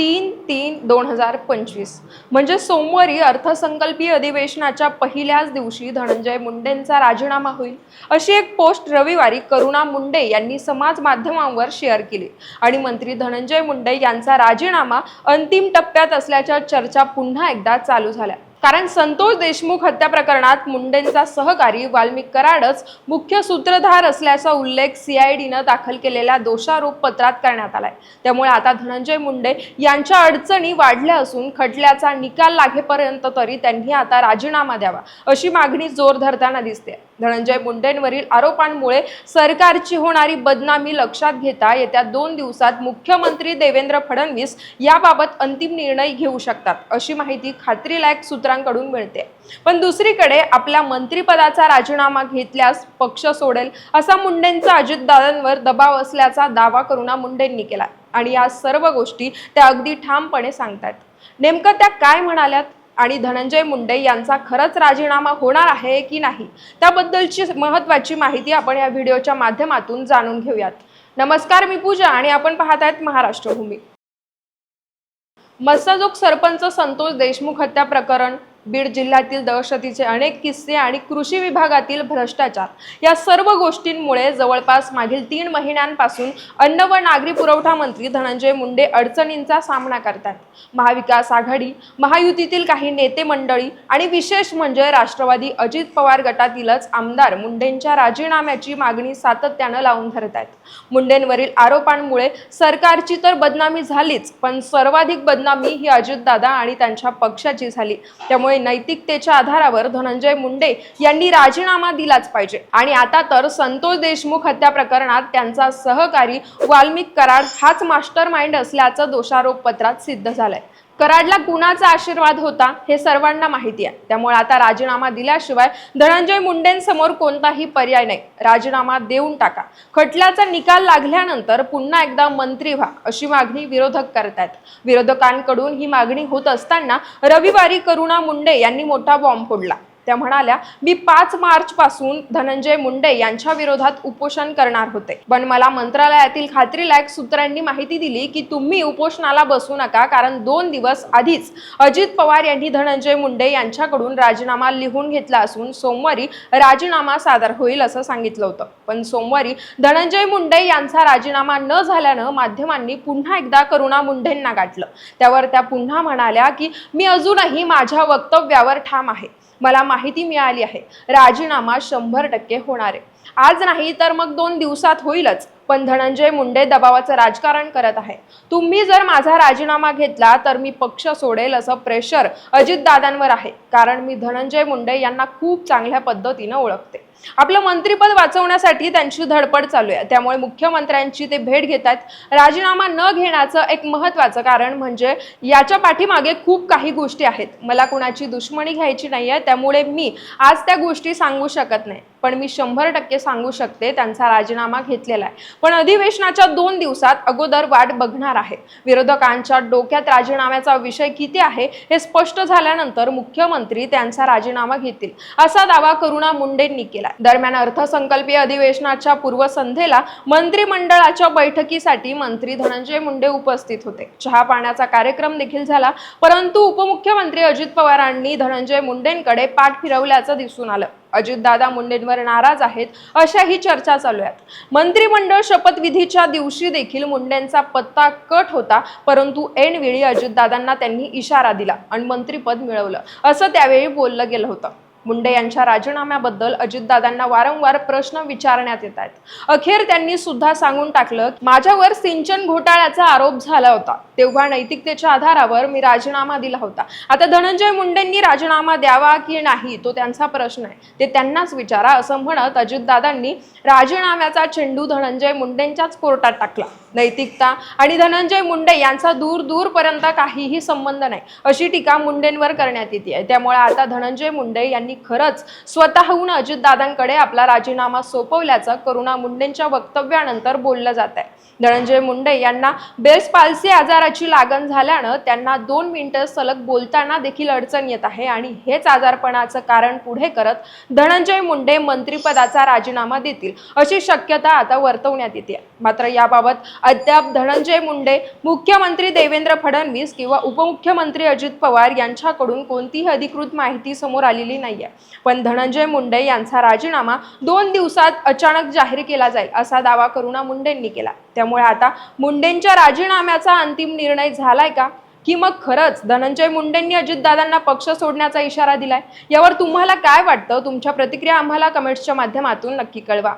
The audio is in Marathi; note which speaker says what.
Speaker 1: तीन तीन दोन हजार पंचवीस. म्हणजे सोमवारी अर्थसंकल्पीय अधिवेशनाच्या पहिल्याच दिवशी धनंजय मुंडेंचा राजीनामा होईल. अशी एक पोस्ट रविवारी करुणा मुंडे यांनी समाज माध्यमांवर शेअर केली. आणि मंत्री धनंजय मुंडे यांचा राजीनामा अंतिम टप्प्यात असल्याच्या चर्चा पुन्हा एकदा चालू झाल्या. कारण संतोष देशमुख हत्या प्रकरणात मुंडेंचा सहकारी वाल्मिक कराडच मुख्य सूत्रधार असल्याचा उल्लेख सीआयडीनं दाखल केलेल्या दोषारोप पत्रात करण्यात आलाय. त्यामुळे आता धनंजय मुंडे यांच्या अडचणी वाढल्या असून खटल्याचा निकाल लागेपर्यंत तरी त्यांनी आता राजीनामा द्यावा अशी मागणी जोर धरताना दिसते धनंजय मुंडेंवरील आरोपांमुळे सरकारची होणारी बदनामी लक्षात घेता येत्या दोन दिवसात मुख्यमंत्री देवेंद्र फडणवीस याबाबत अंतिम निर्णय घेऊ शकतात अशी माहिती खात्रीलायक सूत्रांकडून मिळते. पण दुसरीकडे आपल्या मंत्रिपदाचा राजीनामा घेतल्यास पक्ष सोडेल असा मुंडेंचा अजितदादांवर दबाव असल्याचा दावा करुणा मुंडेंनी केला आणि या सर्व गोष्टी त्या अगदी ठामपणे सांगतायत. नेमकं त्या काय म्हणाल्यात? आणि धनंजय मुंडे यांचा खरंच राजीनामा होणार आहे की नाही त्याबद्दलची महत्वाची माहिती आपण या व्हिडिओच्या माध्यमातून जाणून घेऊयात. नमस्कार मी पूजा आणि आपण पाहत आहेत महाराष्ट्र भूमी मस्साजोग सरपंच संतोष देशमुख हत्या प्रकरण बीड जिल्ह्यातील दहशतीचे अनेक किस्से आणि कृषी विभागातील भ्रष्टाचार. या सर्व गोष्टींमुळे जवळपास मागील तीन महिन्यांपासून अन्न व नागरी पुरवठा मंत्री धनंजय मुंडे अडचणींचा सामना करतात महाविकास आघाडी महायुतीतील काही नेते मंडळी आणि विशेष म्हणजे राष्ट्रवादी अजित पवार गटातीलच आमदार मुंडेंच्या राजीनाम्याची मागणी सातत्यानं लावून धरत आहेत मुंडेंवरील आरोपांमुळे सरकारची तर बदनामी झालीच पण सर्वाधिक बदनामी ही अजितदादा आणि त्यांच्या पक्षाची झाली. त्यामुळे नैतिकतेच्या आधारावर धनंजय मुंडे यांनी राजीनामा दिलाच पाहिजे. आणि आता तर संतोष देशमुख हत्या प्रकरणात त्यांचा सहकारी वाल्मिक कराड हाच मास्टर माइंड असल्याचं दोषारोप पत्रात सिद्ध झालंय. कराडला कुणाचा आशीर्वाद होता हे सर्वांना माहिती आहे. त्यामुळे आता राजीनामा दिल्याशिवाय धनंजय मुंडेंसमोर कोणताही पर्याय नाही. राजीनामा देऊन टाका. खटल्याचा निकाल लागल्यानंतर पुन्हा एकदा मंत्री व्हा अशी मागणी विरोधक करतायत. विरोधकांकडून ही मागणी होत असताना रविवारी करुणा मुंडे यांनी मोठा बॉम्ब फोडला. त्या म्हणाल्या मी पाच मार्च पासून धनंजय मुंडे यांच्या विरोधात उपोषण करणार होते. पण मला मंत्रालयातील खात्रीलायक सूत्रांनी माहिती दिली की तुम्ही उपोषणाला बसू नका कारण दोन दिवस आधीच अजित पवार यांनी धनंजय मुंडे यांच्याकडून राजीनामा लिहून घेतला असून सोमवारी राजीनामा सादर होईल असं सांगितलं होतं. पण सोमवारी धनंजय मुंडे यांचा राजीनामा न झाल्यानं माध्यमांनी पुन्हा एकदा करुणा मुंडेंना गाठलं. त्यावर त्या पुन्हा म्हणाल्या की मी अजूनही माझ्या वक्तव्यावर ठाम आहे. मला माहिती मिळाली आहे. राजीनामा शंभर टक्के होणार आहे. आज नाही तर मग दोन दिवसात होईलच. पण धनंजय मुंडे दबावाचं राजकारण करत आहे. तुम्ही जर माझा राजीनामा घेतला तर मी पक्ष सोडेल असं प्रेशर अजितदादांवर आहे. कारण मी धनंजय मुंडे यांना खूप चांगल्या पद्धतीनं ओळखते. आपलं मंत्रीपद वाचवण्यासाठी त्यांची धडपड चालू आहे. त्यामुळे मुख्यमंत्र्यांची ते भेट घेत आहेत. राजीनामा न घेण्याचं एक महत्वाचं कारण म्हणजे याच्या पाठीमागे खूप काही गोष्टी आहेत. मला कुणाची दुश्मनी घ्यायची नाही आहे त्यामुळे मी आज त्या गोष्टी सांगू शकत नाही. पण मी शंभर टक्के सांगू शकते त्यांचा राजीनामा घेतलेला आहे. पण अधिवेशनाच्या दोन दिवसात अगोदर वाट बघणार आहे. विरोधकांच्या डोक्यात राजीनाम्याचा विषय किती आहे हे स्पष्ट झाल्यानंतर मुख्यमंत्री त्यांचा राजीनामा घेतील असा दावा करुणा मुंडेंनी केला दरम्यान अर्थसंकल्पीय अधिवेशनाच्या पूर्वसंध्येला मंत्रिमंडळाच्या बैठकीसाठी मंत्री धनंजय मुंडे उपस्थित होते. चहा पाण्याचा कार्यक्रम देखील झाला परंतु उपमुख्यमंत्री अजित पवारांनी धनंजय मुंडेंकडे पाठ फिरवल्याचं दिसून आलं. अजितदादा मुंडेंवर नाराज आहेत अशाही चर्चा चालू आहेत. मंत्रिमंडळ शपथविधीच्या दिवशी देखील मुंडेंचा पत्ता कट होता परंतु ऐनवेळी अजितदादांना त्यांनी इशारा दिला आणि मंत्रिपद मिळवलं. असं त्यावेळी बोललं गेलं होतं. मुंडे यांच्या राजीनाम्याबद्दल अजितदादांना वारंवार प्रश्न विचारण्यात येत आहेत. अखेर त्यांनी सुद्धा सांगून टाकलं माझ्यावर सिंचन घोटाळ्याचा आरोप झाला होता. तेव्हा नैतिकतेच्या आधारावर मी राजीनामा दिला होता. आता धनंजय मुंडेंनी राजीनामा द्यावा की नाही तो त्यांचा प्रश्न आहे. ते त्यांनाच विचारा असं म्हणत अजितदादांनी राजीनाम्याचा चेंडू धनंजय मुंडेंच्याच कोर्टात टाकला. नैतिकता आणि धनंजय मुंडे यांचा दूर दूरपर्यंत काहीही संबंध नाही. अशी टीका मुंडेंवर करण्यात येते. आहे त्यामुळे आता धनंजय मुंडे यांनी खरंच स्वतःहून अजितदादांकडे आपला राजीनामा सोपवल्याचं करुणा मुंडेंच्या वक्तव्यानंतर बोललं जात आहे. धनंजय मुंडे यांना बेसपालसी आजाराची लागण झाल्यानं त्यांना दोन मिनिटं सलग बोलताना देखील अडचण येत आहे आणि हेच आजारपणाचं कारण पुढे करत धनंजय मुंडे मंत्रिपदाचा राजीनामा देतील अशी शक्यता आता वर्तवण्यात येते. मात्र याबाबत अद्याप धनंजय मुंडे मुख्यमंत्री देवेंद्र फडणवीस किंवा उपमुख्यमंत्री अजित पवार यांच्याकडून कोणतीही अधिकृत माहिती समोर आलेली नाही आहे पण धनंजय मुंडे यांचा राजीनामा दोन दिवसात अचानक जाहीर केला जाईल असा दावा करुणा मुंडेंनी केला. त्यामुळे आता मुंडेंच्या राजीनाम्याचा अंतिम निर्णय झालाय का? की मग खरंच धनंजय मुंडेंनी अजितदादांना पक्ष सोडण्याचा इशारा दिलाय? यावर तुम्हाला काय वाटतं? तुमच्या प्रतिक्रिया आम्हाला कमेंट्सच्या माध्यमातून नक्की कळवा.